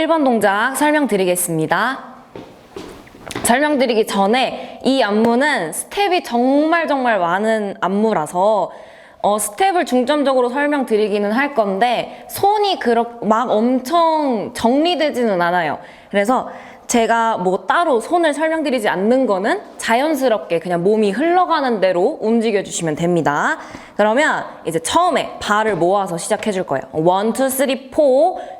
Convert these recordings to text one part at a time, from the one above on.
1번 동작 설명드리겠습니다. 설명드리기 전에 이 안무는 스텝이 정말 정말 많은 안무라서 어, 스텝을 중점적으로 설명드리기는 할 건데 손이 그렇 막 엄청 정리되지는 않아요. 그래서 제가 뭐 따로 손을 설명드리지 않는 거는 자연스럽게 그냥 몸이 흘러가는 대로 움직여 주시면 됩니다. 그러면 이제 처음에 발을 모아서 시작해 줄 거예요. 1, 2, 3, 4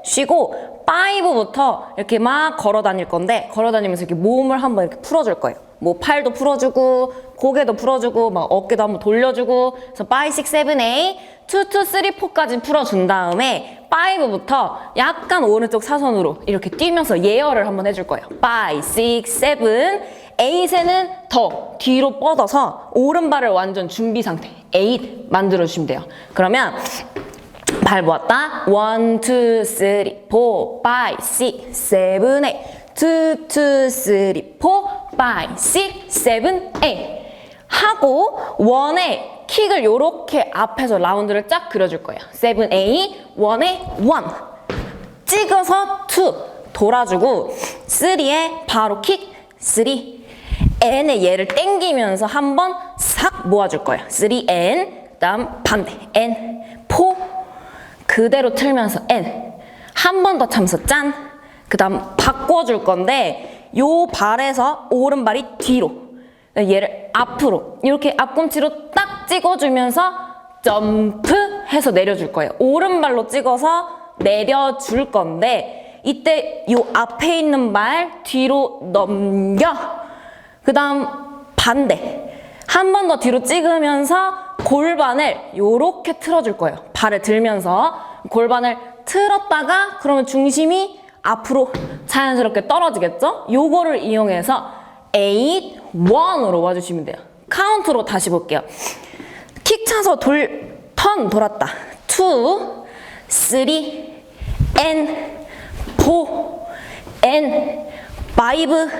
쉬고 5부터 이렇게 막 걸어 다닐 건데 걸어 다니면서 이렇게 몸을 한번 이렇게 풀어 줄 거예요. 뭐 팔도 풀어주고 고개도 풀어주고 막 어깨도 한번 돌려주고 그래서 5, 6, 7, 8 2, 2, 3, 4까지 풀어준 다음에 5부터 약간 오른쪽 사선으로 이렇게 뛰면서 예열을 한번 해줄 거예요 5, 6, 7 8에는 더 뒤로 뻗어서 오른발을 완전 준비 상태 8 만들어주시면 돼요 그러면 발 모았다. 1, 2, 3, 4, 5, 6, 7, 8. 2, 2, 3, 4, 5, 6, 7, 8. 하고 원에 킥을 요렇게 앞에서 라운드를 쫙 그려줄 거예요. 7, 8, 원에 1. 찍어서 2 돌아주고 3에 바로 킥 3. N의 얘를 땡기면서 한번 싹 모아줄 거예요. 3N 그 다음 반대 N 4 그대로 틀면서 N 한 번 더 참서 짠. 그 다음 바꿔줄 건데 요 발에서 오른발이 뒤로 얘를 앞으로 이렇게 앞꿈치로 딱 찍어주면서 점프 해서 내려줄 거예요. 오른발로 찍어서 내려줄 건데 이때 요 앞에 있는 발 뒤로 넘겨 그 다음 반대 한 번 더 뒤로 찍으면서 골반을 요렇게 틀어줄 거예요. 발을 들면서 골반을 틀었다가 그러면 중심이 앞으로 자연스럽게 떨어지겠죠? 요거를 이용해서 8, 1으로 와주시면 돼요. 카운트로 다시 볼게요. 킥 차서 돌, 턴 돌았다. 2, 3, N, 4, N, 5,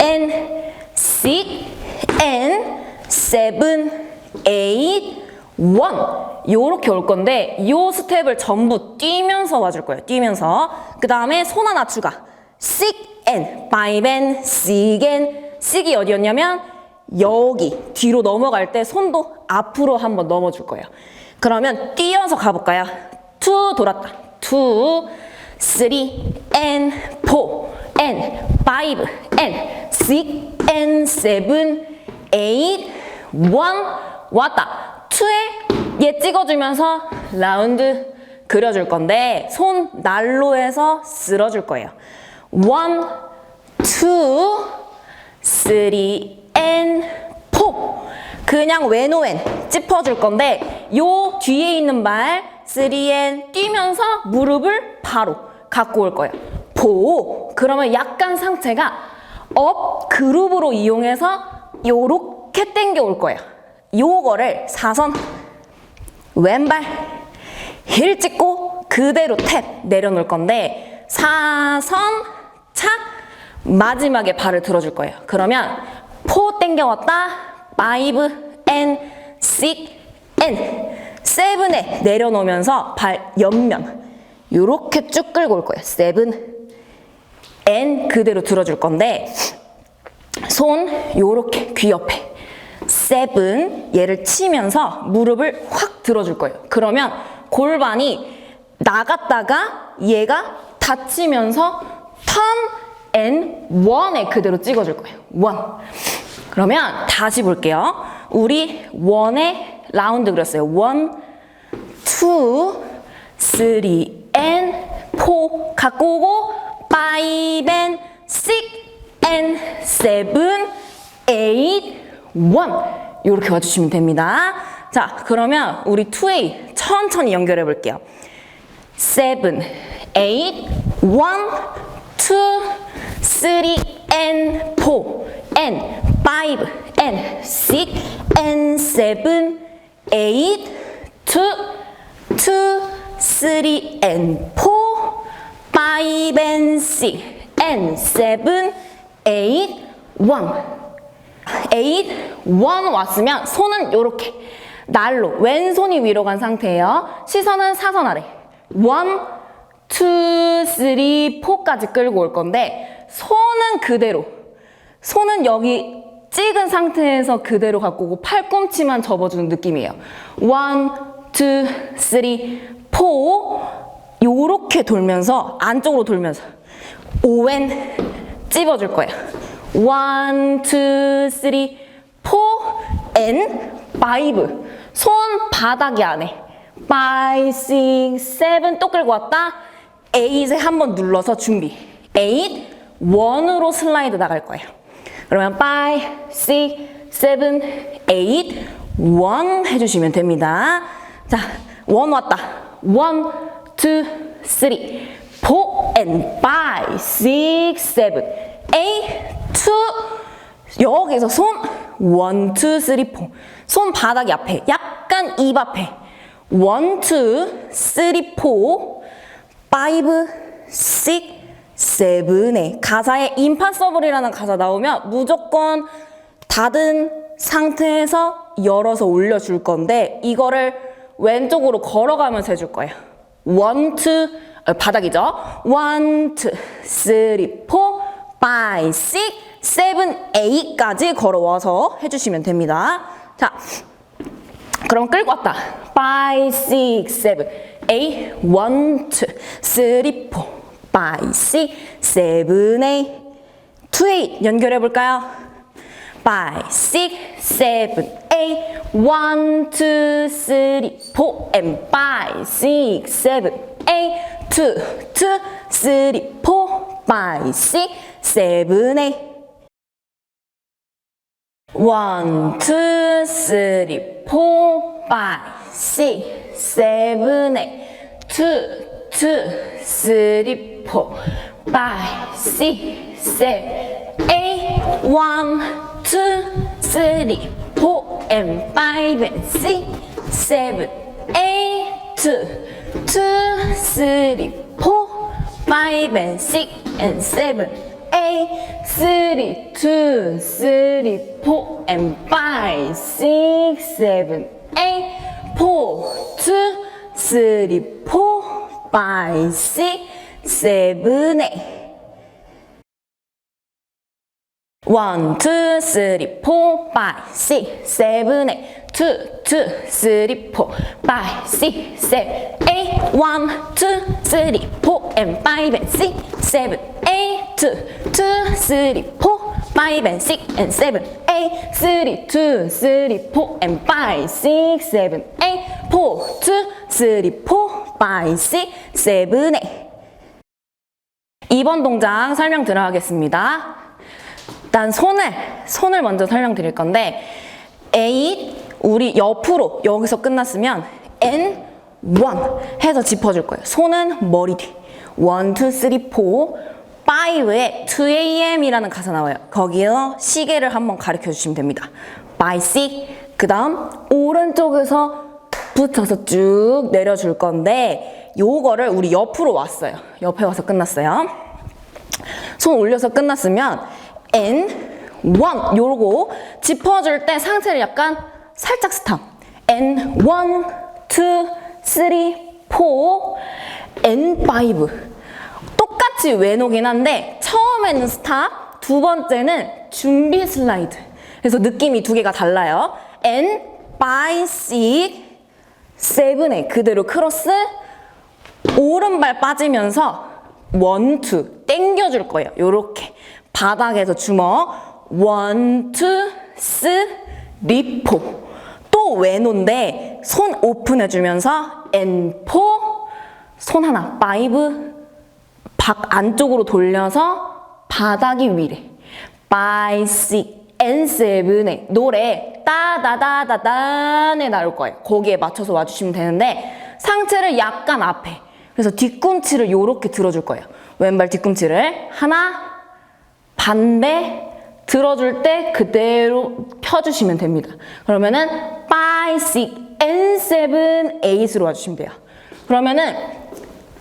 N, 6, N, 7, 8, 1 요렇게 올 건데 요 스텝을 전부 뛰면서 와줄 거예요. 뛰면서 그 다음에 손 하나 추가 6 and 5 and 6 and 6이 어디였냐면 여기 뒤로 넘어갈 때 손도 앞으로 한번 넘어줄 거예요. 그러면 뛰어서 가볼까요? 2 돌았다. 2 3 and 4 and 5 and 6 and 7 8 1 왔다. 2에 얘 찍어주면서 라운드 그려줄 건데 손 난로에서 쓸어줄 거예요. 1, 2, 3, and 4 그냥 왼오엔 짚어줄 건데 요 뒤에 있는 발 3엔 뛰면서 무릎을 바로 갖고 올 거예요. 4 그러면 약간 상체가 업 그룹으로 이용해서 요렇게 당겨 올 거예요. 요거를 사선 왼발 힐 찍고 그대로 탭 내려놓을 건데 사선 착 마지막에 발을 들어줄 거예요. 그러면 포 당겨왔다 5 and 6 and 7에 내려놓으면서 발 옆면 요렇게 쭉 끌고 올 거예요. 7 and 그대로 들어줄 건데 손 요렇게 귀 옆에 세븐 얘를 치면서 무릎을 확 들어줄 거예요. 그러면 골반이 나갔다가 얘가 닫히면서 턴앤 원에 그대로 찍어줄 거예요. 원. 그러면 다시 볼게요. 우리 원에 라운드 그렸어요. 원, 투, 쓰리, 앤, 포 갖고 오고 파이브 앤, 식, 앤, 세븐, 에잇, 원 이렇게 와주시면 됩니다. 자, 그러면 우리 2A 천천히 연결해 볼게요. 7, 8, 1, 2, 3, and 4, and 5, and 6, and 7, 8, 2, 2, 3, and 4, 5, and 6, and 7, 8, 1. 8, 1 왔으면 손은 이렇게 날로 왼손이 위로 간 상태예요. 시선은 사선 아래. 1, 2, 3, 3, 4까지 끌고 올 건데 손은 그대로 손은 여기 찍은 상태에서 그대로 갖고 오고 팔꿈치만 접어주는 느낌이에요. 1, 2, 3, 4 요렇게 돌면서 안쪽으로 돌면서 오엔 찝어줄 거예요. 1, 2, 3, 4 and 5 손 바닥이 안에 5, 6, 7또 끌고 왔다 8에 한번 눌러서 준비 8, 1으로 슬라이드 나갈 거예요. 그러면 5, 6, 7, 8, 1 해주시면 됩니다. 자, 1 왔다. 1, 2, 3, 4, and 5, 6, 7, 8, 2, 여기서 손 1, 2, 3, 4. 손 바닥이 앞에, 약간 입 앞에. 1, 2, 3, 4, 5, 6, 7에 가사에 임파서블이라는 가사 나오면 무조건 닫은 상태에서 열어서 올려줄 건데 이거를 왼쪽으로 걸어가면서 해줄 거예요. 1, 2, 어, 바닥이죠. 1, 2, 3, 4, 5, 6, 7, 8까지 걸어와서 해주시면 됩니다. 자, 그럼 끌고 왔다. 5, 6, 7, 8, 1, 2, 3, 4, 5, 6, 7, 8, 2, 8 연결해 볼까요? 5, 6, 7, 8, 1, 2, 3, 4, and 5, 6, 7, 8, 2, 2, 3, 4, 5, 6, 7, 8 One, two, three, four, five, six, seven, eight. Two, two, three, four, five, six, seven, eight. One, two, three, four, and five, and six, seven, eight. Two, two, three, four, five, and six, and seven. eight, three, two, three, four, and five, six, seven, eight, four, two, three, four, five, six, seven, eight. One, two, three, four, five, six, seven, eight. Two, two, three, four, five, six, seven, eight. One, two, three, four, and five, and six, seven, eight. Two, two, three, four, five, and six, and seven, eight. Three, two, three, four, and five, six, seven, eight. Four, two, three, four, five, six, seven, eight. 2번 동작 설명 들어가겠습니다. 일단 손을 손을 먼저 설명드릴 건데 A 우리 옆으로 여기서 끝났으면 N 1 해서 짚어줄 거예요. 손은 머리 뒤. 1, 2, 3, 4, 5에 2am이라는 가사 나와요. 거기에서 시계를 한번 가르쳐 주시면 됩니다. by 6. 그 다음 오른쪽에서 붙어서 쭉 내려줄 건데 요거를 우리 옆으로 왔어요. 옆에 와서 끝났어요. 손 올려서 끝났으면 1 요러고 짚어줄 때 상체를 약간 살짝 스탑. N 1 2 3 4 N 5 똑같이 외노긴 한데 처음에는 스탑 두 번째는 준비 슬라이드. 그래서 느낌이 두 개가 달라요. 5 6 7에 그대로 크로스 오른발 빠지면서 원투 땡겨줄 거예요. 요렇게 바닥에서 주먹 원 투 쓰 리 포또 왼손인데 손 오픈해주면서 앤포 손 하나 파이브 박 안쪽으로 돌려서 바닥이 위래 파이 식앤 세븐에 노래 따다다다단에 나올 거예요. 거기에 맞춰서 와주시면 되는데 상체를 약간 앞에 그래서 뒤꿈치를 이렇게 들어줄 거예요. 왼발 뒤꿈치를 하나 반대 들어줄 때 그대로 펴주시면 됩니다. 그러면은 5, 6, N7, 8으로 와주시면 돼요. 그러면은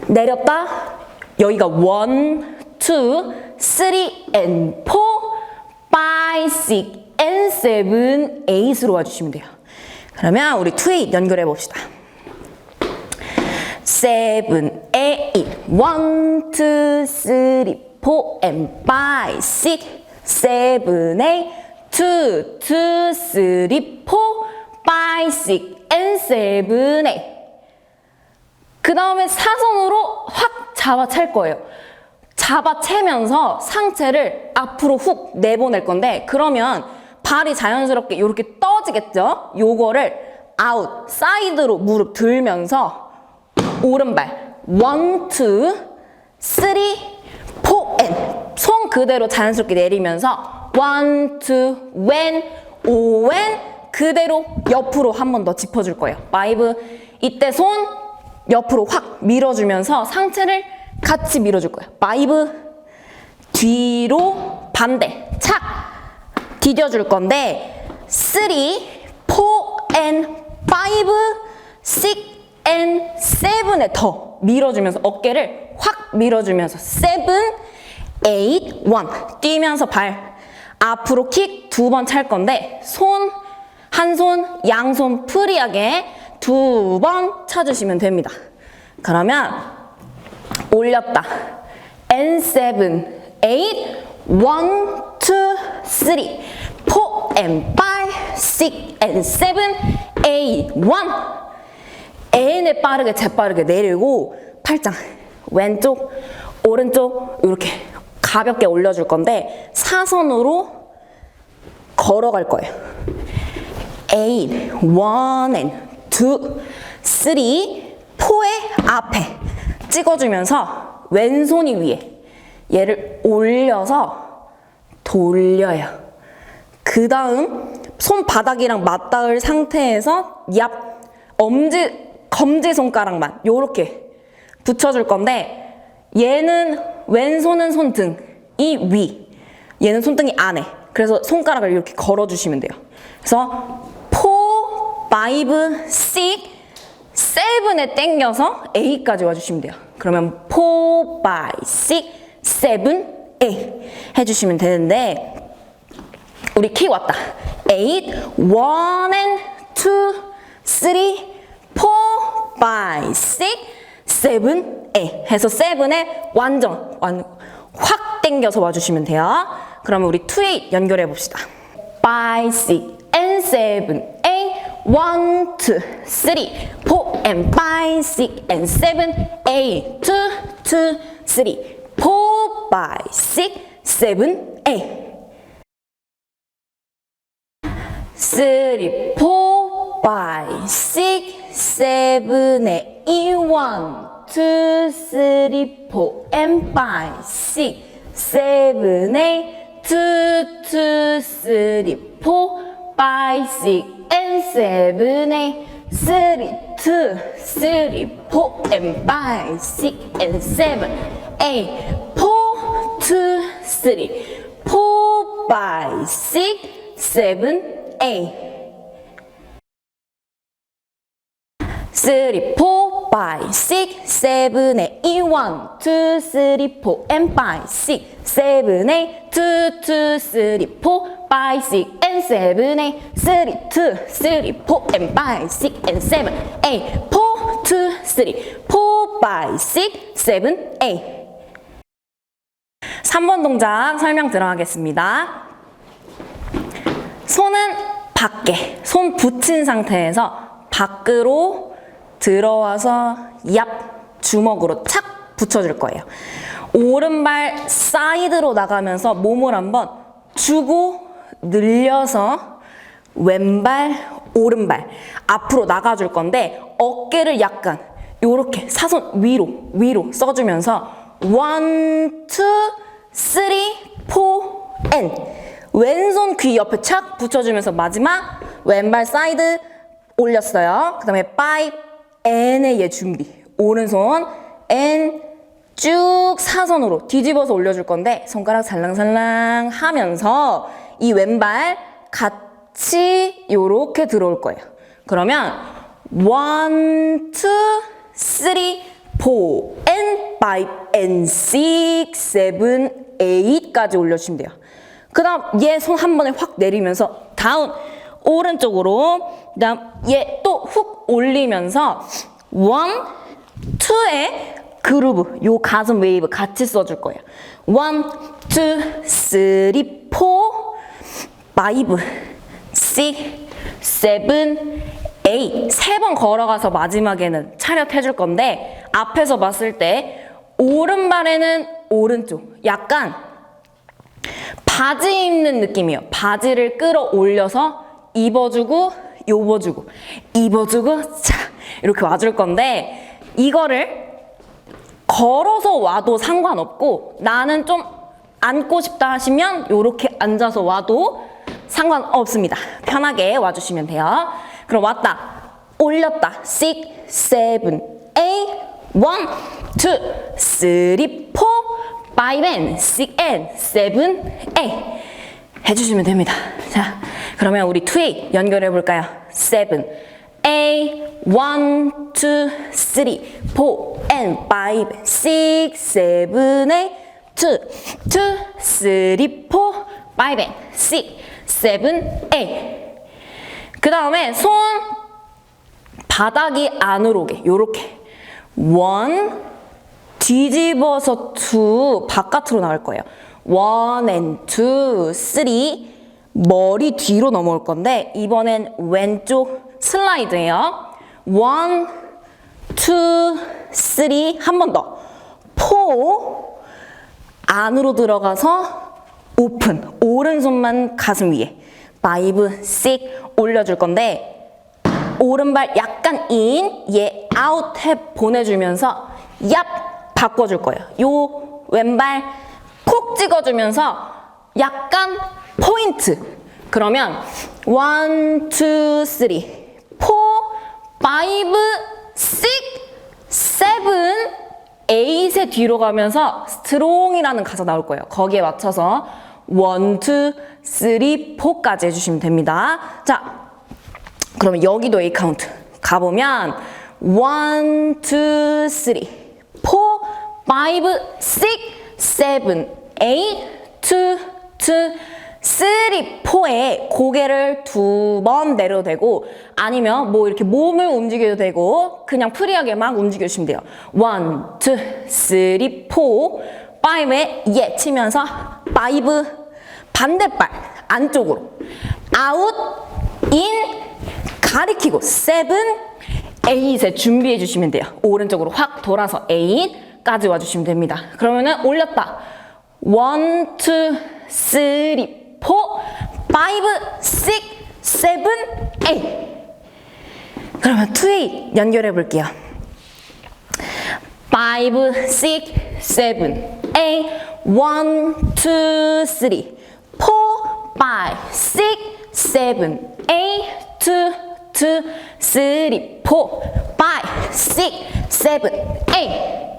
내렸다 여기가 1, 2, 3, N4, 5, 6, N7, 8으로 와주시면 돼요. 그러면 우리 2, 8 연결해 봅시다. 7, 8, 1, 2, 3, 포 and 파이, six, seven, and 7 8그 다음에 사선으로 확 잡아챌 거예요. 잡아채면서 상체를 앞으로 훅 내보낼 건데 그러면 발이 자연스럽게 이렇게 떠지겠죠? 요거를 아웃, 사이드로 무릎 들면서 오른발 원, 투, 쓰리, 포, 앤. 손 그대로 자연스럽게 내리면서 원, 투, 웬, 오, 웬 그대로 옆으로 한 번 더 짚어줄 거예요. 파이브 이때 손 옆으로 확 밀어주면서 상체를 같이 밀어줄 거예요. 파이브 뒤로 반대 착 디뎌줄 건데 3, 4, and 5, 6, and 7에 더 밀어주면서 어깨를 확 밀어주면서 7, 8, 1 뛰면서 발 앞으로 킥 두 번 찰 건데 손, 한 손, 양손 프리하게 두번 쳐주시면 됩니다. 그러면 올렸다. and 7, 8, 1, 2, 3, 4, and 5, 6, and 7, 8, 1. N을 빠르게 재빠르게 내리고 팔짱 왼쪽 오른쪽 이렇게 가볍게 올려줄 건데 사선으로 걸어갈 거예요. 8, 1 and 2, 3, 4의 앞에 찍어주면서 왼손이 위에 얘를 올려서 돌려요. 그 다음 손바닥이랑 맞닿을 상태에서 얍 엄지 검지 손가락만 요렇게 붙여줄 건데 얘는 왼손은 손등 이 위. 얘는 손등이 안에. 그래서 손가락을 이렇게 걸어주시면 돼요. 그래서 4, 5, 6, 7에 땡겨서 A까지 와주시면 돼요. 그러면 4, 5, 6, 7, A 해주시면 되는데 우리 킥 왔다. 8, 1 and 2, 3, 4, 5, 6, 7, 8 해서 7에 완전 완, 확 당겨서 와주시면 돼요. 그러면 우리 2, 8 연결해 봅시다. 5, 6 and 7, 8 1, 2, 3, 4 and 5, 6 and 7, 8 2, 2, 3, 4, 5, 6, 7, 8 three, four, five, six, 세븐에 이원, 투, 쓰리, 포, 엠파이 식 세븐에 투, 투, 쓰리, 포, 파이, 식엔 세븐에 쓰리, 투, 쓰리, 포, 엠파이 식엔 세븐, 에이, 포, 투, 쓰리, 포, 파이, 식 세븐, 에이 3, 4, 5, 6, 7, 8 이 1, 2, 3, 4 and 5, 6, 7, 8 2, 2, 3, 4 5, 6, and 7, 8, 3, 2, 3, 4, and 5, 6, and 7, 8, 4, 2, 3, 4, 5, 6, 7, 8. 3번 동작 설명 들어가겠습니다. 손은 밖에, 손 붙인 상태에서 밖으로 들어와서 얍 주먹으로 착 붙여줄 거예요. 오른발 사이드로 나가면서 몸을 한번 주고 늘려서 왼발, 오른발 앞으로 나가줄 건데 어깨를 약간 요렇게 사선 위로, 위로 써주면서 원, 투, 쓰리, 포, 앤 왼손 귀 옆에 착 붙여주면서 마지막 왼발 사이드 올렸어요. 그 다음에 5, N의 얘 준비. 오른손 N 쭉 사선으로 뒤집어서 올려줄 건데 손가락 살랑살랑 하면서 이 왼발 같이 요렇게 들어올 거예요. 그러면 1, 2, 3, 4, and 5, and 6, 7, 8까지 올려주시면 돼요. 그 다음 얘 손 한 번에 확 내리면서 다운 오른쪽으로 그 다음 얘 또 훅 올리면서 원, 투에 그루브, 요 가슴 웨이브 같이 써줄 거예요. 원, 투, 쓰리, 포, 파이브, 식, 세븐, 에잇. 세번 걸어가서 마지막에는 차렷 해줄 건데, 앞에서 봤을 때, 오른발에는 오른쪽. 약간 바지 입는 느낌이에요. 바지를 끌어 올려서 입어주고, 입어주고, 입어주고, 자, 이렇게 와줄 건데, 이거를 걸어서 와도 상관없고 나는 좀 앉고 싶다 하시면 이렇게 앉아서 와도 상관없습니다. 편하게 와주시면 돼요. 그럼 왔다, 올렸다, 6, 7, 8, 1, 2, 3, 4, 5, and 6, and 7, 8 해주시면 됩니다. 자, 그러면 우리 2, 연결해 볼까요? 7, A, 1, 2, 3, 4, and 5, 6, 7, 8, 2, 2, 3, 4, 5, and 6, 7, 8. 그 다음에 손 바닥이 안으로 오게, 요렇게. 1, 뒤집어서 2, 바깥으로 나올 거예요. 1 and 2, 3, 머리 뒤로 넘어올 건데, 이번엔 왼쪽 슬라이드예요. 1, 2, 3, 한번 더. 4, 안으로 들어가서 오픈. 오른손만 가슴 위에. 5, 6 올려줄 건데, 오른발 약간 인, 얘 아웃 탭 보내주면서 얍 바꿔줄 거예요. 요 왼발 콕 찍어주면서 약간 포인트. 그러면 1, 2, 3, 4, 5, 6, 7, 8의 뒤로 가면서 스트롱이라는 가사 나올 거예요. 거기에 맞춰서 1, 2, 3, 4까지 해주시면 됩니다. 자, 그러면 여기도 A 카운트 가보면 1, 2, 3, 4, 5, 6, 7, 8, 2, 2, 3, 4에 고개를 두 번 내려도 되고 아니면 뭐 이렇게 몸을 움직여도 되고 그냥 프리하게 막 움직여주시면 돼요. 1, 2, 3, 4, 5에 예 치면서 5 반대발 안쪽으로 아웃 인 가리키고 7, 8에 준비해 주시면 돼요. 오른쪽으로 확 돌아서 8까지 와주시면 됩니다. 그러면은 올렸다. 1, 2, 3, 4, 5, 6, 7, 8. 그러면 2, 8 연결해 볼게요. 5, 6, 7, 8, 1, 2, 3, 4, 5, 6, 7, 8, 2, 2, 3, 4, 5, 6, 7, 8.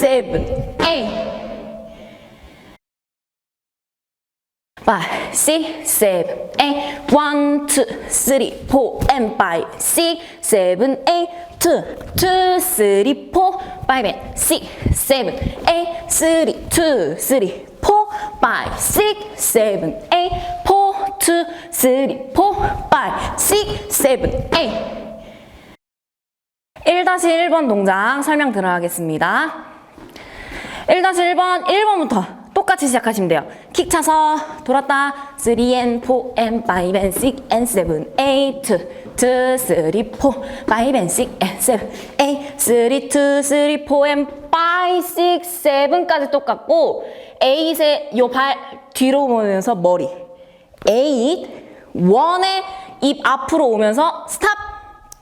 6, 7, 8. Five, six, seven, eight, one, two, three, four, and five, six, seven, eight, two, two, three, four, five, and six, seven, eight, three, two, three, four, five, six, seven, eight, four, two, three, four, five, six, seven, eight. 1-1번 동작 설명 들어가겠습니다. 1-1번, 1번부터 똑같이 시작하시면 돼요. 킥 차서 돌았다. 3 and 4 and 5 and 6 and 7 8 2 2 3 4 5 and 6 and 7 8 3 2 3 4 and 5 6 7까지 똑같고 8에 요발 뒤로 오면서 머리 8 1에 입 앞으로 오면서 스탑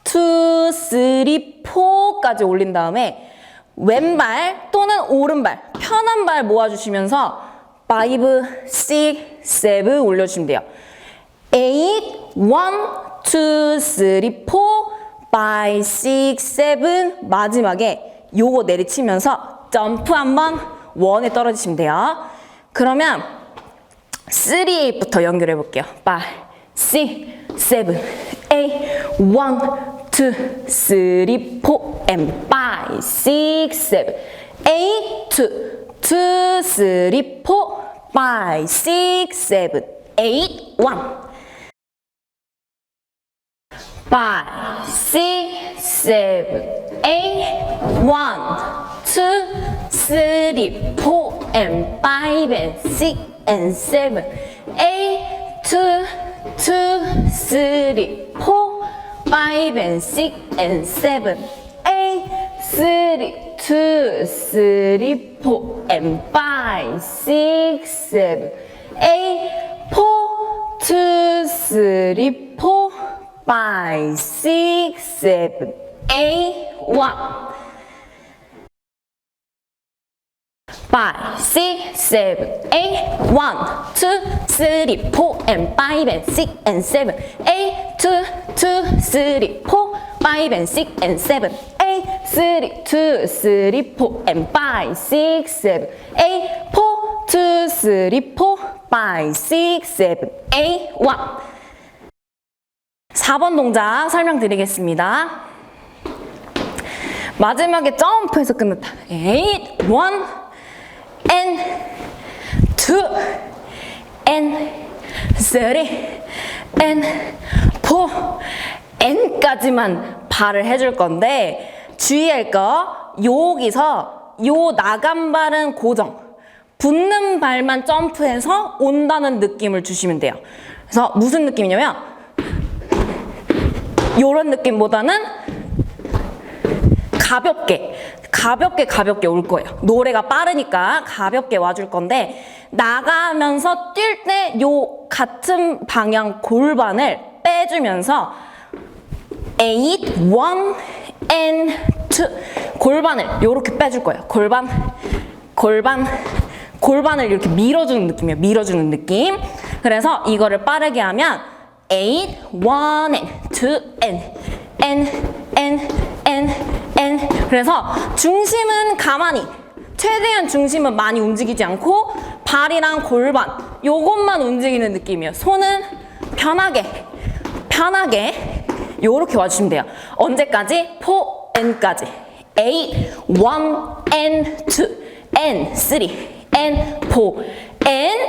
2 3 4까지 올린 다음에 왼발 또는 오른발 편한 발 모아주시면서 5, 6, 7 올려주시면 돼요. 8, 1, 2, 3, 4, 5, 6, 7 마지막에 요거 내리치면서 점프 한번 원에 떨어지시면 돼요. 그러면 3, 8부터 연결해 볼게요. 5, 6, 7, 8, 1, 2, 3, 4, and 5, 6, 7, 8, 2, 2, 3, 4, 5, 6, 7, 8, 1. five, six, seven, eight, one, two, three, four, and five, and six, and seven, eight, two, two, three, four, five, and six, and seven, eight, three, two, three, four, and five, six, seven, eight, four, two, three, four, five, six, seven, eight, one. Five, six, seven, eight, one, two, three, four, and five, and six, and seven, eight, two, two, three, four, five, and six, and seven, eight, three, two, three, four, and five, six, seven, eight, four, two, three, four, five, six, seven, eight, one. 4번 동작 설명드리겠습니다. 마지막에 점프해서 끝났다. 8, 1, and 2, and 3, and 4, and까지만 발을 해줄 건데 주의할 거 여기서 요 나간 발은 고정. 붙는 발만 점프해서 온다는 느낌을 주시면 돼요. 그래서 무슨 느낌이냐면 요런 느낌보다는 가볍게 가볍게 가볍게 올 거예요. 노래가 빠르니까 가볍게 와줄 건데 나가면서 뛸 때 요 같은 방향 골반을 빼주면서 8, 1, and 2 골반을 요렇게 빼줄 거예요. 골반, 골반, 골반을 이렇게 밀어주는 느낌이에요. 밀어주는 느낌. 그래서 이거를 빠르게 하면 8, 1, and 2, and, and, and, and, and. 그래서 중심은 가만히, 최대한 중심은 많이 움직이지 않고 발이랑 골반, 요것만 움직이는 느낌이에요. 손은 편하게, 편하게 요렇게 와주시면 돼요. 언제까지? 4, and까지. 8, 1, and 2, and 3, and 4, and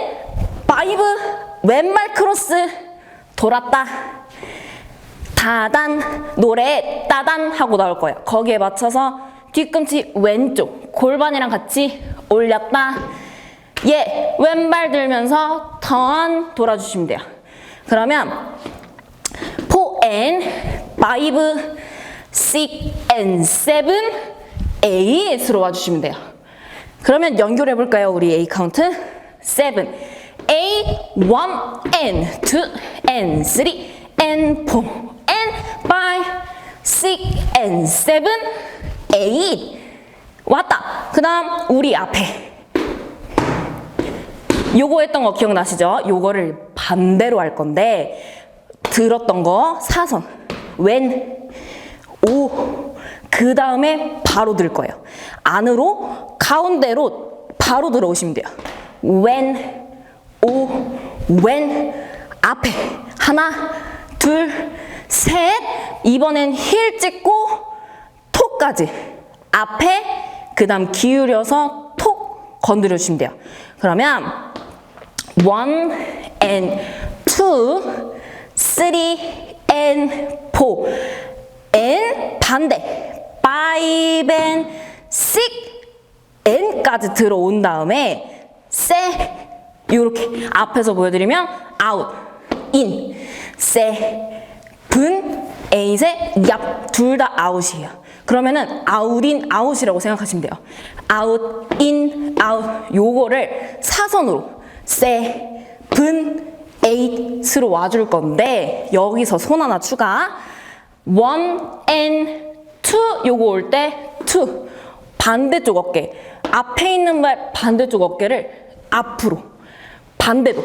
5, 왼발 크로스 돌았다. 다단 노래 따단 하고 나올 거예요. 거기에 맞춰서 뒤꿈치 왼쪽 골반이랑 같이 올렸다. 예, 왼발 들면서 턴 돌아주시면 돼요. 그러면 4 and 5, 6 and 7, 8으로 와주시면 돼요. 그러면 연결해 볼까요? 우리 A 카운트. 7, 8, 1 and 2 and 3 and 4 and 5, 6 and 7, 8 왔다. 그 다음 우리 앞에 요거 했던 거 기억나시죠? 요거를 반대로 할 건데 들었던 거 사선 왼, 오, 그 다음에 바로 들 거예요. 안으로 가운데로 바로 들어오시면 돼요. 왼, 오, 왼, 앞에 하나, 둘, 셋. 이번엔 힐 찍고 톡까지 앞에 그 다음 기울여서 톡 건드려 주시면 돼요. 그러면 one and two, three and four, and 반대. five and six and까지 들어온 다음에 세 이렇게 앞에서 보여드리면 out, in, 세, 분, 에잇에 얍, 둘 다 아웃이에요. 그러면은 아웃인 아웃이라고 생각하시면 돼요. 아웃, 인, 아웃 요거를 사선으로 세, 분, 에잇으로 와줄 건데 여기서 손 하나 추가. One and two. 요거 올 때 two. 반대쪽 어깨. 앞에 있는 발 반대쪽 어깨를 앞으로. 반대로.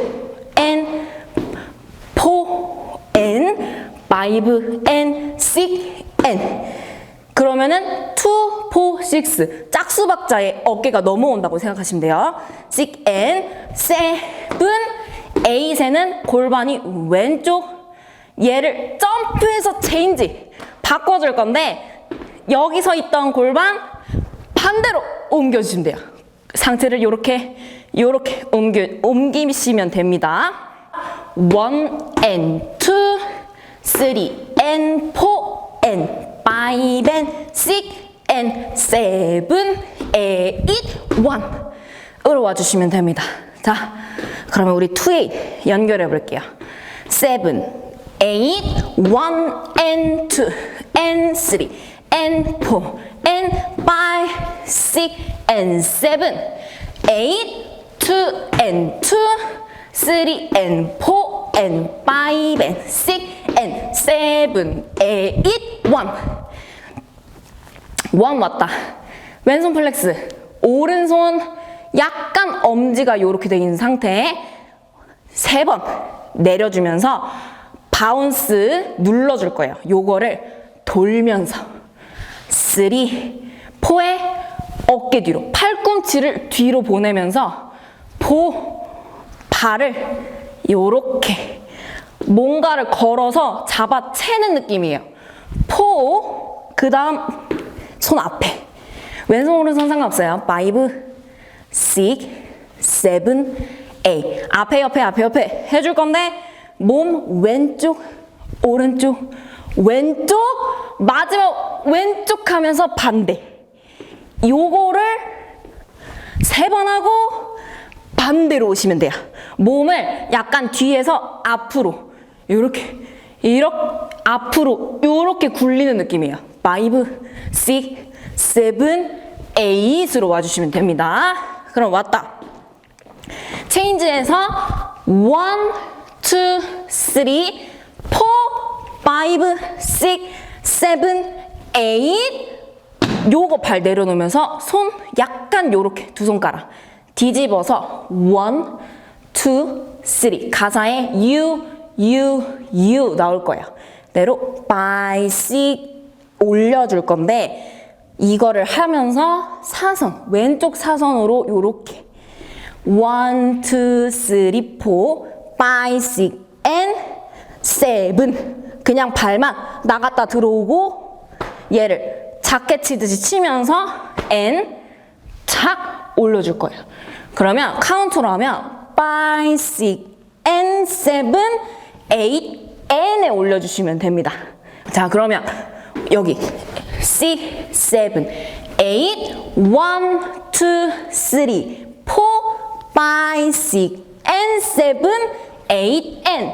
And four and five and six N. 그러면은 2, 4, 6 짝수 박자의 어깨가 넘어온다고 생각하시면 돼요. 6 and 7, 8에는 골반이 왼쪽 얘를 점프해서 체인지 바꿔줄 건데 여기 서 있던 골반 반대로 옮겨주시면 돼요. 상체를 이렇게 이렇게 옮겨 옮기시면 됩니다. One and two, three and four and five and six and seven, eight, one 으로 와주시면 됩니다. 자, 그러면 우리 two eight 연결해 볼게요. Seven, eight, one and two and three and four and five, six and seven, eight, two and two, three and four and five and six and seven, eight, one. 원 왔다. 왼손 플렉스. 오른손 약간 엄지가 이렇게 돼 있는 상태에 세 번 내려주면서 바운스 눌러줄 거예요. 요거를 돌면서 쓰리 포의 어깨 뒤로 팔꿈치를 뒤로 보내면서 포 발을 요렇게 뭔가를 걸어서 잡아채는 느낌이에요. 포, 그 다음 손 앞에. 왼손, 오른손 상관없어요. 5, 6, 7, 8. 앞에, 옆에, 앞에, 옆에 해줄 건데, 몸 왼쪽, 오른쪽, 왼쪽, 마지막 왼쪽 하면서 반대. 요거를 세 번 하고 반대로 오시면 돼요. 몸을 약간 뒤에서 앞으로 이렇게 이렇게 앞으로 이렇게 굴리는 느낌이에요. 5, 6, 7, 8으로 와주시면 됩니다. 그럼 왔다. 체인지에서 1, 2, 3, 4, 5, 6, 7, 8 요거 발 내려놓으면서 손 약간 요렇게 두 손가락 뒤집어서 1, 2, 3 가사에 you, you, you 나올 거예요. 내로 by, six 올려줄 건데 이거를 하면서 사선 왼쪽 사선으로 요렇게 1, 2, 3, 4, 5, 6 and 7 그냥 발만 나갔다 들어오고 얘를 작게 치듯이 치면서 and 착 올려줄 거예요. 그러면 카운트로 하면 5, 6 and 7, 8 and에 올려주시면 됩니다. 자 그러면 여기 6, 7, 8 1, 2, 3, 4, 5, 6 and 7, 8 and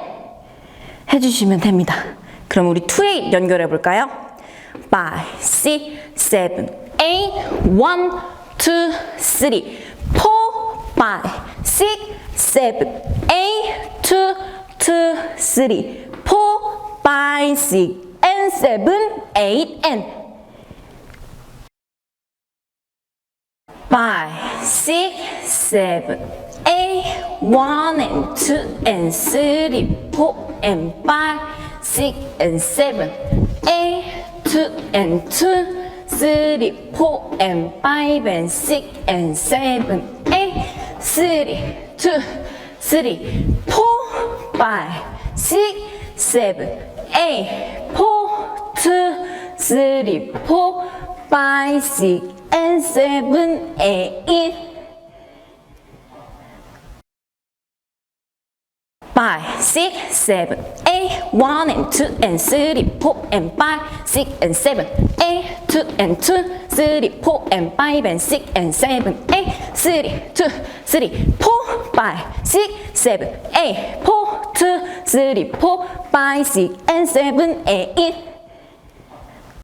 해주시면 됩니다. 그럼 우리 2, 8 연결해 볼까요? 5, 6, 7, 8, 1, 2, 3, 4, 5, 6, 7, 8, 2, 2, 3, 4, 5, 6, and 7, 8, and five, six, seven, eight, one and two and three, four and five, six and seven, eight, two and two, three, four and five and six and seven, eight, three, two, three, four, five, six, seven, eight, four, two, three, four, five, six, and 7, 8, five, six, seven, eight, one and two and three, four and five, six and seven, eight, two and two, three, four and five and six and seven, eight, three, two, three, four, five, six, seven, eight, four, two, three, four, five, six and seven, eight.